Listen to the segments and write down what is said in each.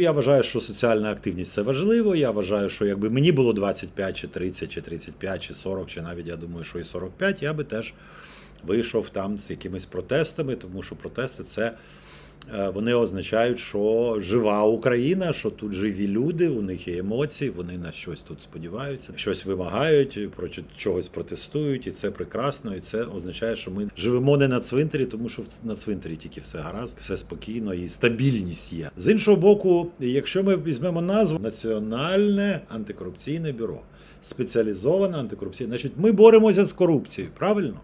Я вважаю, що соціальна активність це важливо. Я вважаю, що якби мені було 25, чи 30, чи 35, чи 40, чи навіть я думаю, що і 45, я би теж вийшов там з якимись протестами, тому що протести це. Е, Вони означають, що жива Україна, що тут живі люди, у них є емоції, вони на щось тут сподіваються, щось вимагають, про чо- чогось протестують, і це прекрасно. І це означає, що ми живемо не на цвинтарі, тому що на цвинтарі тільки все гаразд, все спокійно і стабільність є. З іншого боку, якщо ми візьмемо назву Національне антикорупційне бюро, спеціалізоване антикорупційне, значить, ми боремося з корупцією, правильно?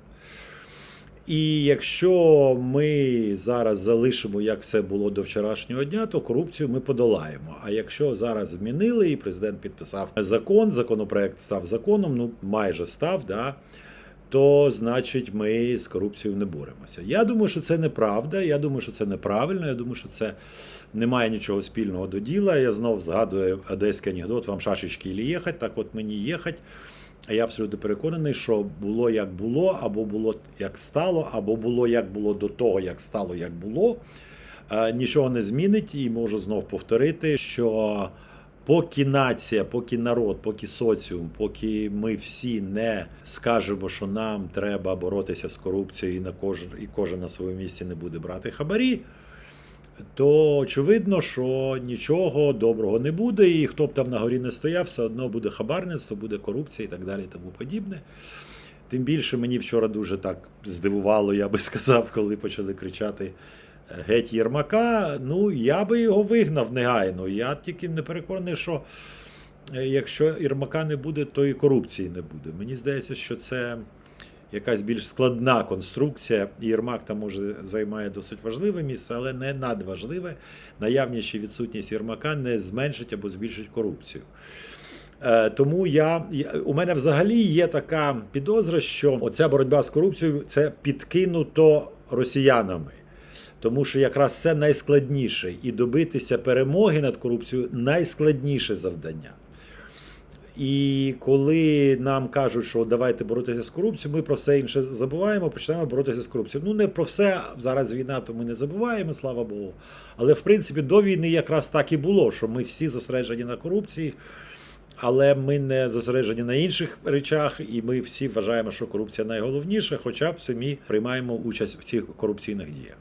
І якщо ми зараз залишимо, як все було до вчорашнього дня, то корупцію ми подолаємо. А якщо зараз змінили і президент підписав закон, законопроект став законом, ну майже став, да, то значить ми з корупцією не боремося. Я думаю, що це неправда. Я думаю, що це неправильно. Я думаю, що це не має нічого спільного до діла. Я знов згадую одеський анекдот, вам шашечки і їхать, так от мені їхать. А я абсолютно переконаний, що було як було, або було як стало, або було як було до того, як стало як було. Е, Нічого не змінить, і можу знов повторити, що поки нація, поки народ, поки соціум, поки ми всі не скажемо, що нам треба боротися з корупцією, і на кожен і кожен на своєму місці не буде брати хабарі. То очевидно, що нічого доброго не буде, і хто б там на горі не стояв, все одно буде хабарництво, буде корупція і так далі, тому подібне. Тим більше мені вчора дуже так здивувало, я би сказав, коли почали кричати е, геть Єрмака. Ну, я би його вигнав негайно. Я тільки не переконаний, що е, якщо Єрмака не буде, то і корупції не буде. Мені здається, що це якась більш складна конструкція. І Єрмак там може займає досить важливе місце, але не надважливе. Наявність чи відсутність Єрмака не зменшить або збільшить корупцію. Е, Тому я, у мене взагалі є така підозра, що оця боротьба з корупцією це підкинуто росіянами. Тому що якраз це найскладніше, і добитися перемоги над корупцією найскладніше завдання. І коли нам кажуть, що давайте боротися з корупцією, ми про все інше забуваємо, починаємо боротися з корупцією. Ну не про все зараз війна, то ми не забуваємо, слава Богу. Але в принципі до війни якраз так і було, що ми всі зосереджені на корупції, але ми не зосереджені на інших речах, і ми всі вважаємо, що корупція найголовніша, хоча б самі приймаємо участь в цих корупційних діях.